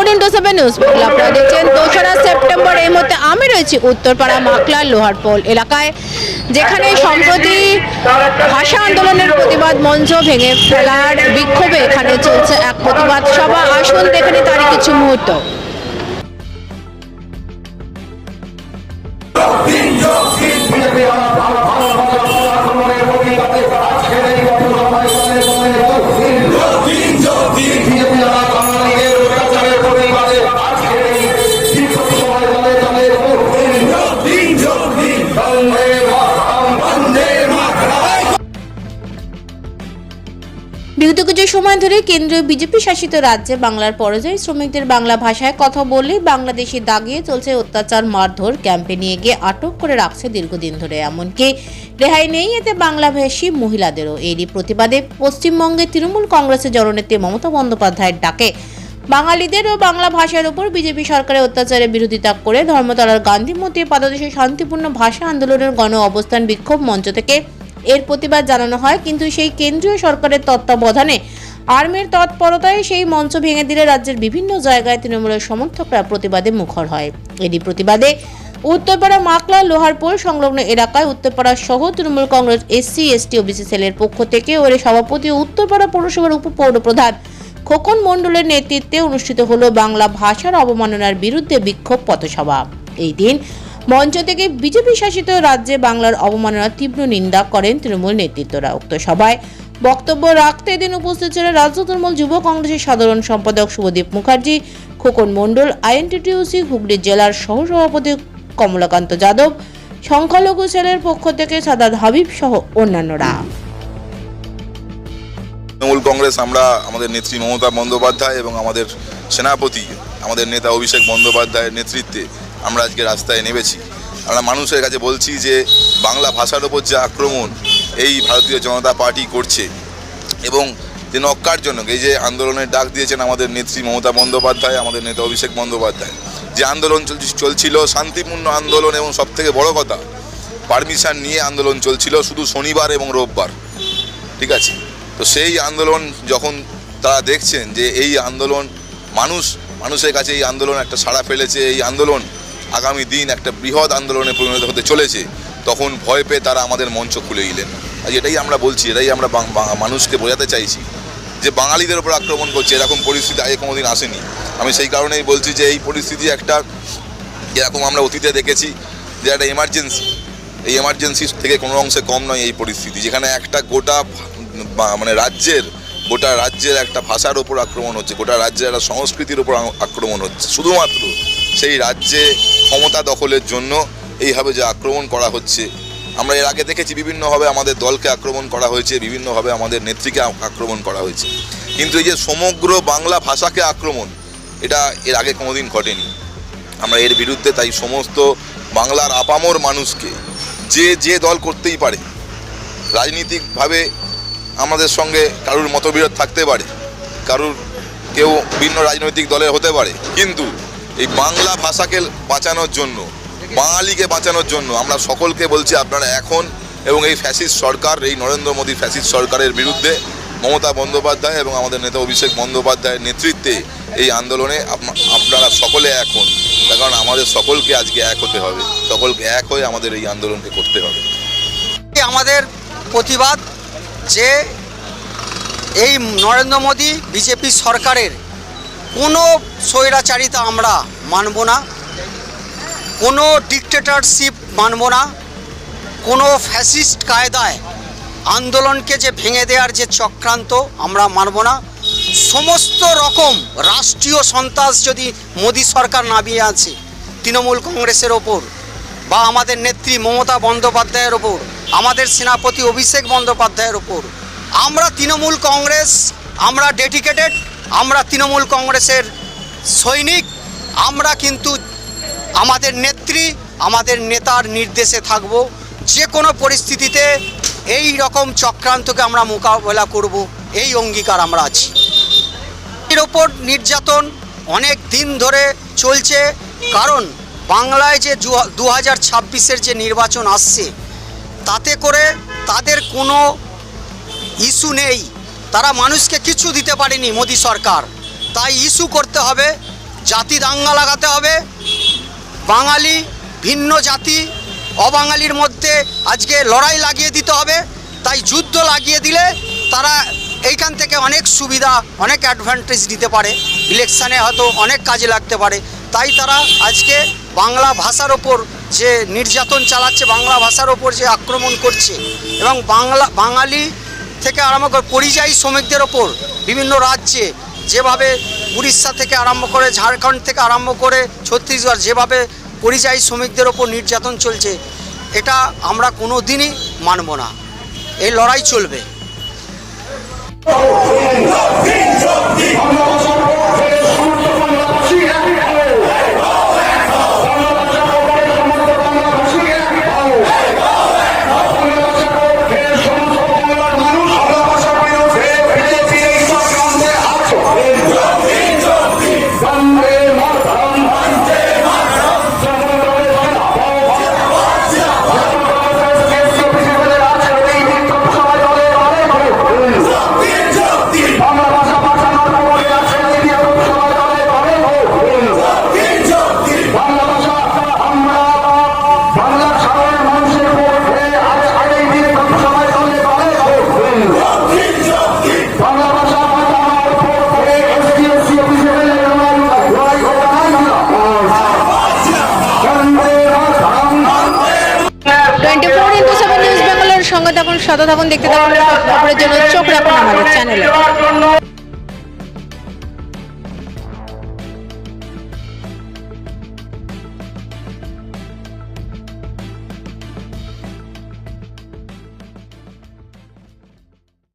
Four into seven news Bangla. আপনারা দেখছেন দোসরা সেপ্টেম্বর, এই মুহূর্তে আমি রয়েছি উত্তরপাড়া মাকলার লোহারপোল এলাকায়, যেখানে সম্প্রতি ভাষা আন্দোলনের প্রতিবাদ মঞ্চ ভেঙে ফেলার বিক্ষোভে এখানে চলছে এক প্রতিবাদ সভা। আসুন দেখে তারই কিছু মুহূর্ত। সময় ধরে কেন্দ্রীয় বিজেপি শাসিত রাজ্যে বাংলার পরাজয়, শ্রমিকদের বাংলা ভাষায় কথা বললে বাংলাদেশে দাগিয়ে চলছে অত্যাচার, মারধর, ক্যাম্পে নিয়ে গিয়ে আটক করে রাখছে দীর্ঘদিন ধরে। এমনকি রেহাই নেই এতে বাংলাভাষী মহিলাদেরও। এরই প্রতিবাদে পশ্চিমবঙ্গে তৃণমূল কংগ্রেসের জননেত্রী মমতা বন্দ্যোপাধ্যায়ের ডাকে। বাঙালিদের ও বাংলা ভাষার উপর বিজেপি সরকারের অত্যাচারের বিরোধিতা করে ধর্মতলার গান্ধী মন্দির পাদদেশে শান্তিপূর্ণ ভাষা আন্দোলনের গণ অবস্থান বিক্ষোভ মঞ্চ থেকে। এর প্রতিবাদ জানানো হয়, কিন্তু সেই কেন্দ্রীয় সরকারের তত্ত্বাবধানে আর্মির তৎপরতায় সেই মঞ্চ ভেঙে দিলে রাজ্যের বিভিন্ন জায়গায় তৃণমূলের সমর্থকরা প্রতিবাদে মুখর হয়। এরই প্রতিবাদে উত্তরপাড়া মাকলা লোহারপুর সংলগ্ন এলাকায় উত্তরপাড়া সহ Trinamool Congress SC, ST OBC সেলের পক্ষ থেকে ওর সভাপতি উত্তরপাড়া পৌরসভার উপপৌর প্রধান খোকন মণ্ডলের নেতৃত্বে অনুষ্ঠিত হলো বাংলা ভাষার অবমাননার বিরুদ্ধে বিক্ষোভ পথসভা। এই দিন মঞ্চ থেকে বিজেপি শাসিত রাজ্যে বাংলার অবমাননার তীব্র নিন্দা করেন তৃণমূল নেতৃত্বরা। উক্ত সভায় বক্তব্য রাখতে এদিন উপস্থিত ছিলেন রাজ্য তৃণমূল যুব কংগ্রেসের সাধারণ সম্পাদক শুভদীপ মুখার্জি, খোকন মণ্ডল, আইএনটিটিউসি, হুগলি জেলার সহসভাপতি কমলাকান্ত যাদব, সংখ্যালঘু সেলের পক্ষ থেকে সাদাত হাবিব সহ অন্যান্যরা। তৃণমূল কংগ্রেস আমরা আমাদের নেত্রী মমতা বন্দ্যোপাধ্যায় এবং আমাদের সেনাপতি, আমাদের নেতা অভিষেক বন্দ্যোপাধ্যায়ের নেতৃত্বে আমরা আজকে রাস্তায় নেমেছি। আমরা মানুষের কাছে বলছি যে বাংলা ভাষার ওপর যে আক্রমণ এই ভারতীয় জনতা পার্টি করছে এবং যে নক্কার জন্য এই যে আন্দোলনের ডাক দিয়েছেন আমাদের নেত্রী মমতা বন্দ্যোপাধ্যায়, আমাদের নেতা অভিষেক বন্দ্যোপাধ্যায়। যে আন্দোলন চল- চলছিল, শান্তিপূর্ণ আন্দোলন এবং সবথেকে বড় কথা, পারমিশন নিয়ে আন্দোলন চলছিল শুধু শনিবার এবং রোববার। ঠিক আছে? তো সেই আন্দোলন যখন তারা দেখছেন যে এই আন্দোলন, মানুষ, মানুষের কাছে এই আন্দোলন একটা সাড়া ফেলেছে, এই আন্দোলন আগামী দিন একটা বৃহৎ আন্দোলনে পরিণত হতে চলেছে, তখন ভয় পেয়ে তারা আমাদের মঞ্চ খুলে দিলেন। আজ এটাই আমরা বলছি, এটাই আমরা মানুষকে বোঝাতে চাইছি যে বাঙালিদের ওপর আক্রমণ করছে, এরকম পরিস্থিতি আগে কোনোদিন আসেনি। আমি সেই কারণেই বলছি যে এই পরিস্থিতি একটা যেরকম আমরা অতীতে দেখেছি যে একটা এমার্জেন্সি এই এমার্জেন্সি থেকে কোনো অংশে কম নয় এই পরিস্থিতি, যেখানে একটা গোটা মানে রাজ্যের, গোটা রাজ্যের একটা ভাষার ওপর আক্রমণ হচ্ছে, গোটা রাজ্যের একটা সংস্কৃতির ওপর আক্রমণ হচ্ছে। শুধুমাত্র সেই রাজ্যে ক্ষমতা দখলের জন্য এইভাবে যে আক্রমণ করা হচ্ছে আমরা এর আগে দেখেছি বিভিন্নভাবে আমাদের দলকে আক্রমণ করা হয়েছে, বিভিন্নভাবে আমাদের নেত্রীকে আক্রমণ করা হয়েছে। কিন্তু এই যে সমগ্র বাংলা ভাষাকে আক্রমণ, এটা এর আগে কোনোদিন ঘটেনি। আমরা এর বিরুদ্ধে তাই সমস্ত বাংলার আপামর মানুষকে, যে যে দল করতেই পারে, রাজনীতিকভাবে আমাদের সঙ্গে কারুর মতবিরোধ থাকতে পারে, কারুর কেউ ভিন্ন রাজনৈতিক দলের হতে পারে, কিন্তু এই বাংলা ভাষাকে বাঁচানোর জন্য বাঙালিকে বাঁচানোর জন্য আমরা সকলকে বলছি আপনারা এখন এবং এই ফ্যাসিস্ট সরকার, এই নরেন্দ্র মোদী ফ্যাসিস্ট সরকারের বিরুদ্ধে মমতা বন্দ্যোপাধ্যায় এবং আমাদের নেতা অভিষেক বন্দ্যোপাধ্যায়ের নেতৃত্বে এই আন্দোলনে আপনা- আপনারা সকলে এখন কারণ আমাদের সকলকে আজকে এক হতে হবে। সকলকে এক হয়ে আমাদের এই আন্দোলনকে করতে হবে। আমাদের প্রতিবাদ যে এই নরেন্দ্র মোদী বিজেপি সরকারের কোনো স্বৈরাচারিতা আমরা মানব না। কোনো ডিকটেটরশিপ মানব না, কোনো ফ্যাসিস্ট কায়দায় আন্দোলনকে যে ভেঙে দেওয়ার যে চক্রান্ত আমরা মানব না। সমস্ত রকম রাষ্ট্রীয় সন্ত্রাস যদি মোদী সরকার নামিয়ে আছে তৃণমূল কংগ্রেসের ওপর বা আমাদের নেত্রী মমতা বন্দ্যোপাধ্যায়ের ওপর, আমাদের সেনাপতি অভিষেক বন্দ্যোপাধ্যায়ের ওপর, আমরা তৃণমূল কংগ্রেস, আমরা ডেডিকেটেড আমরা তৃণমূল কংগ্রেসের সৈনিক, আমরা কিন্তু আমাদের নেত্রী, আমাদের নেতার নির্দেশে থাকব। যে কোনো পরিস্থিতিতে এই রকম চক্রান্তকে আমরা মোকাবেলা করব, এই অঙ্গীকার আমরা আছি। এর ওপর নির্যাতন অনেক দিন ধরে চলছে, কারণ বাংলায় যে দু হাজার ছাব্বিশের যে নির্বাচন আসছে, তাতে করে তাদের কোনো ইস্যু নেই। তারা মানুষকে কিছু দিতে পারেনি মোদী সরকার। তাই ইস্যু করতে হবে, জাতি দাঙ্গা লাগাতে হবে বাঙালি, ভিন্ন জাতি, অবাঙালির মধ্যে আজকে লড়াই লাগিয়ে দিতে হবে। তাই যুদ্ধ লাগিয়ে দিলে তারা এইখান থেকে অনেক সুবিধা, অনেক অ্যাডভান্টেজ নিতে পারে। ইলেকশানে হয়তো অনেক কাজে লাগতে পারে। তাই তারা আজকে বাংলা ভাষার ওপর যে নির্যাতন চালাচ্ছে, বাংলা ভাষার ওপর যে আক্রমণ করছে এবং বাংলা, বাঙালি থেকে আরম্ভ করে পরিযায়ী শ্রমিকদের ওপর বিভিন্ন রাজ্যে যেভাবে উড়িষ্যা থেকে আরম্ভ করে, ঝাড়খণ্ড থেকে আরম্ভ করে, ছত্তিশগড় যেভাবে পরিযায়ী শ্রমিকদের ওপর নির্যাতন চলছে এটা আমরা কোনো দিনই মানব না। এই লড়াই চলবে। থাকুন সাথে থাকুন দেখতে থাকুন। চোখ রাখুন আমাদের চ্যানেলে।